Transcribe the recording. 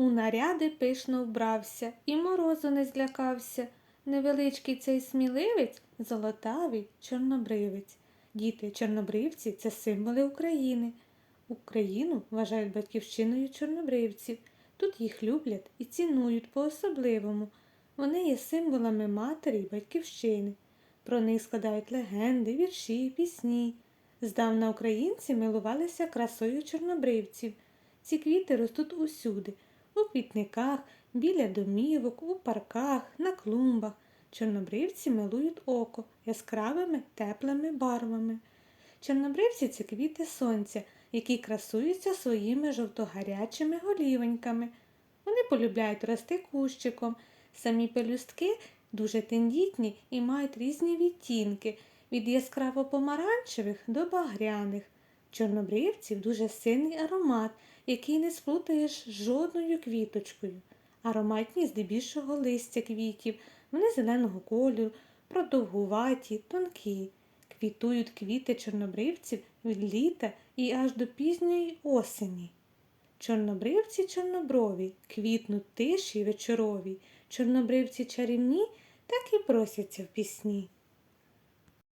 У наряди пишно вбрався і морозу не злякався. Невеличкий цей сміливець золотавий чорнобривець. Діти чорнобривці це символи України. Україну вважають батьківщиною чорнобривців. Тут їх люблять і цінують по-особливому. Вони є символами матері й батьківщини. Про них складають легенди, вірші, пісні. Здавна українці милувалися красою чорнобривців. Ці квіти ростуть усюди, у квітниках, біля домівок, у парках, на клумбах. Чорнобривці милують око яскравими теплими барвами. Чорнобривці це квіти сонця, які красуються своїми жовтогарячими голівоньками. Вони полюбляють рости кущиком. Самі пелюстки дуже тендітні і мають різні відтінки від яскраво помаранчевих до багряних. Чорнобривців дуже сильний аромат, який не сплутаєш жодною квіточкою. Ароматні здебільшого листя квітів, вони зеленого кольору, продовгуваті, тонкі. Квітують квіти чорнобривців від літа і аж до пізньої осені. Чорнобривці чорноброві, квітнуть тиші вечорові, чорнобривці чарівні, так і просяться в пісні.